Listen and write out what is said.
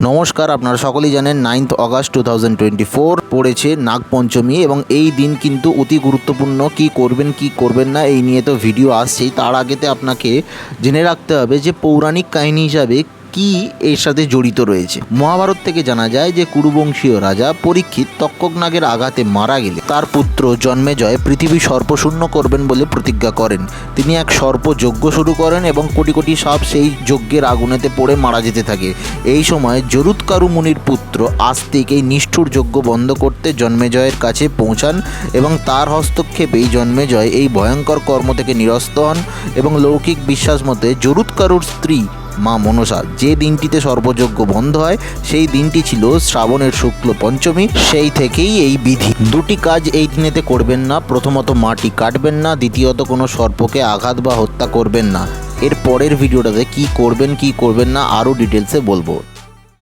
নমস্কার, আপনারা সকলেই জানেন ninth August two thousand twenty four পড়েছে নাগপঞ্চমী এবং এই দিন কিন্তু অতি গুরুত্বপূর্ণ, কি করবেন কি করবেন না, এই নিয়ে তো ভিডিও আসছেই। তার আগেতে আপনাকে জেনে রাখতে হবে যে পৌরাণিক কাহিনী হিসাবে কি এর সাথে জড়িত রয়েছে? মহাভারত থেকে জানা যায় যে কুরুবংশীয় রাজা পরীক্ষিত তক্ষকনাগের আঘাতে মারা গেলে তার পুত্র জন্মেজয় পৃথিবী সর্পশূন্য করবেন বলে প্রতিজ্ঞা করেন। তিনি এক সর্প যজ্ঞ শুরু করেন এবং কোটি কোটি সাপ সেই যজ্ঞের আগুনেতে পড়ে মারা যেতে থাকে। এই সময় জরুৎকারু মুনির পুত্র আস্তিক এই নিষ্ঠুর যজ্ঞ বন্ধ করতে জন্মেজয়ের কাছে পৌঁছান এবং তার হস্তক্ষেপেই জন্মেজয় এই ভয়ঙ্কর কর্ম থেকে নিরস্ত হন এবং লৌকিক বিশ্বাস মতে জরুৎকারুর স্ত্রী মা মনসা যে দিনটিতে সর্বযজ্ঞ বন্ধ হয়, সেই দিনটি ছিল শ্রাবণের শুক্ল পঞ্চমী। সেই থেকেই এই বিধি। দুটি কাজ এই দিনেতে করবেন না। প্রথমত মাটি কাটবেন না, দ্বিতীয়ত কোনো সর্পকে আঘাত বা হত্যা করবেন না। এর পরের ভিডিওটাতে কি করবেন কি করবেন না, আরও ডিটেলসে বলব।